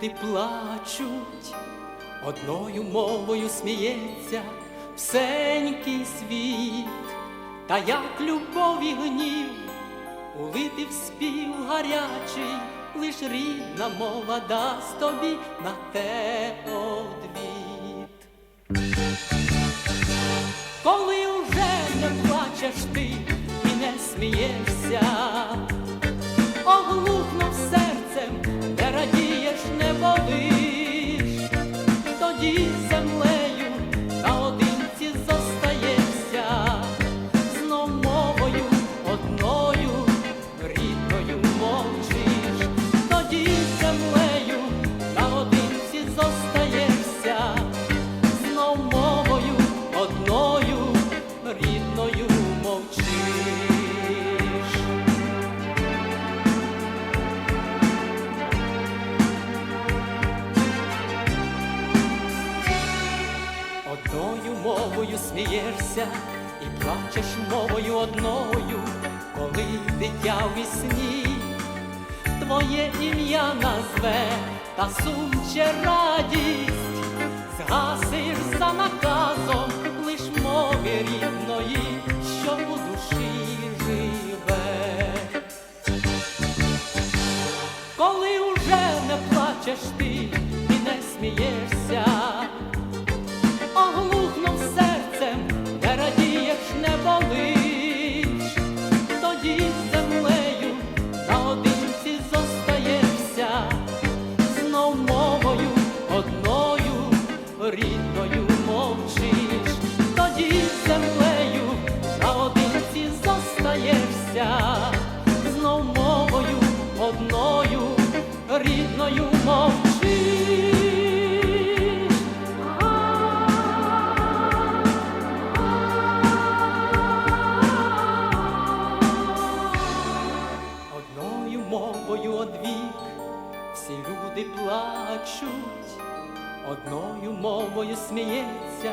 люди плачуть, одною мовою сміється всенький світ, та як любов і гнів, улити в спів гарячий, лиш рідна мова дасть тобі на те одвіт. Коли уже не плачеш ти і не смієшся, amor não. Мовою смієшся і плачеш мовою одною, коли дитя в вісні твоє ім'я назве та сумче радість, згасиш за наказом лиш мови рідної, що у душі живе. Коли уже не плачеш ти рідною мовчиш, тоді з землею наодинці зостаєшся, знов мовою одною рідною мовчиш. Одною мовою одвік всі люди плачуть, одною мовою сміється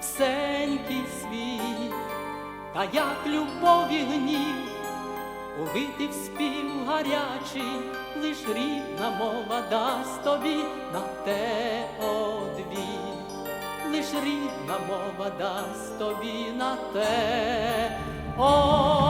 всенький світ, та як любов і гнів, улити в спів гарячий, лиш рідна мова дасть тобі на те одвіт, лиш рідна мова дасть тобі на те одвіт.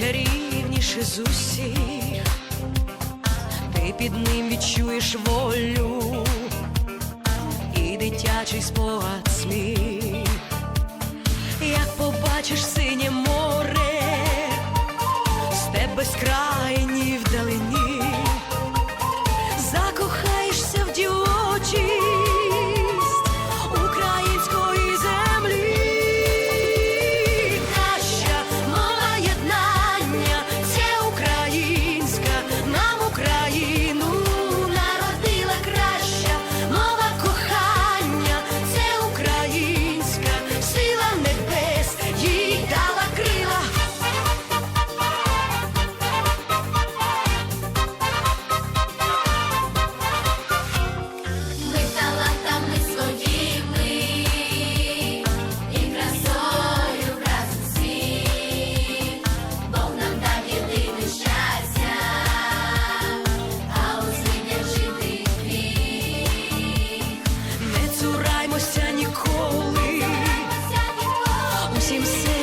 Найчарівніше з усіх, ти під ним відчуєш волю і дитячий спогад сміх, як побачиш seems